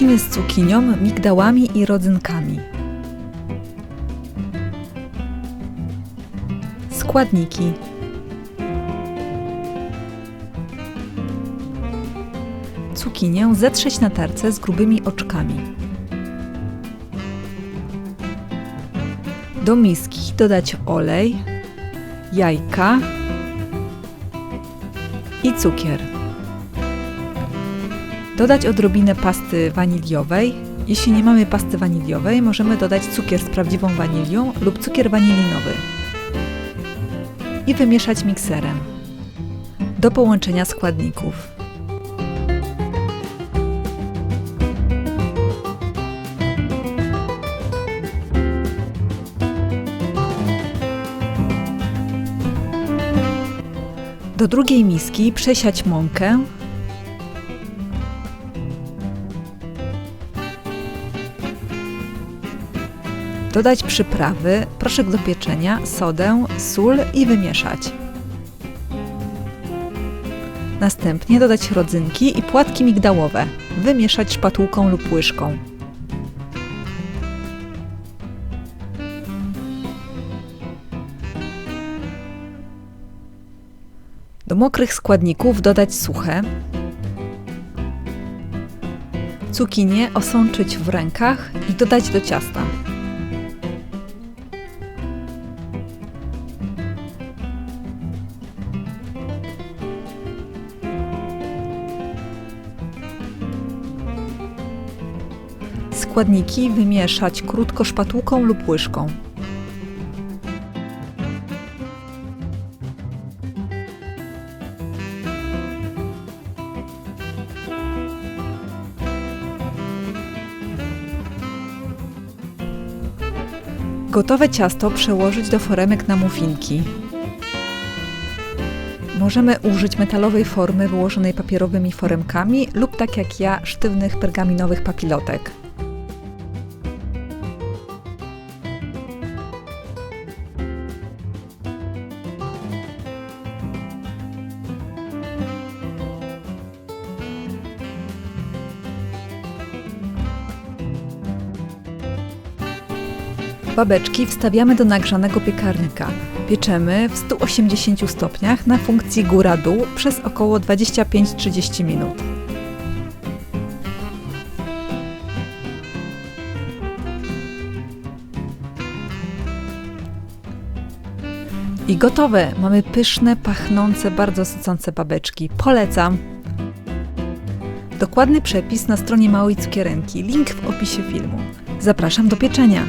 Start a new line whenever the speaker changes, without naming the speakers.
Mafiny z cukinią, migdałami i rodzynkami. Składniki. Cukinię zetrzeć na tarce z grubymi oczkami. Do miski dodać olej, jajka i cukier. Dodać odrobinę pasty waniliowej. Jeśli nie mamy pasty waniliowej, możemy dodać cukier z prawdziwą wanilią lub cukier wanilinowy. I wymieszać mikserem. Do połączenia składników. Do drugiej miski przesiać mąkę, Dodać przyprawy, proszek do pieczenia, sodę, sól i wymieszać. Następnie dodać rodzynki i płatki migdałowe. Wymieszać szpatułką lub łyżką. Do mokrych składników dodać suche. Cukinię osączyć w rękach i dodać do ciasta. Składniki wymieszać krótko szpatułką lub łyżką. Gotowe ciasto przełożyć do foremek na muffinki. Możemy użyć metalowej formy wyłożonej papierowymi foremkami lub tak jak ja sztywnych pergaminowych papilotek. Babeczki wstawiamy do nagrzanego piekarnika. Pieczemy w 180 stopniach na funkcji góra-dół przez około 25-30 minut. I gotowe! Mamy pyszne, pachnące, bardzo sycące babeczki. Polecam! Dokładny przepis na stronie Małej Cukierenki. Link w opisie filmu. Zapraszam do pieczenia.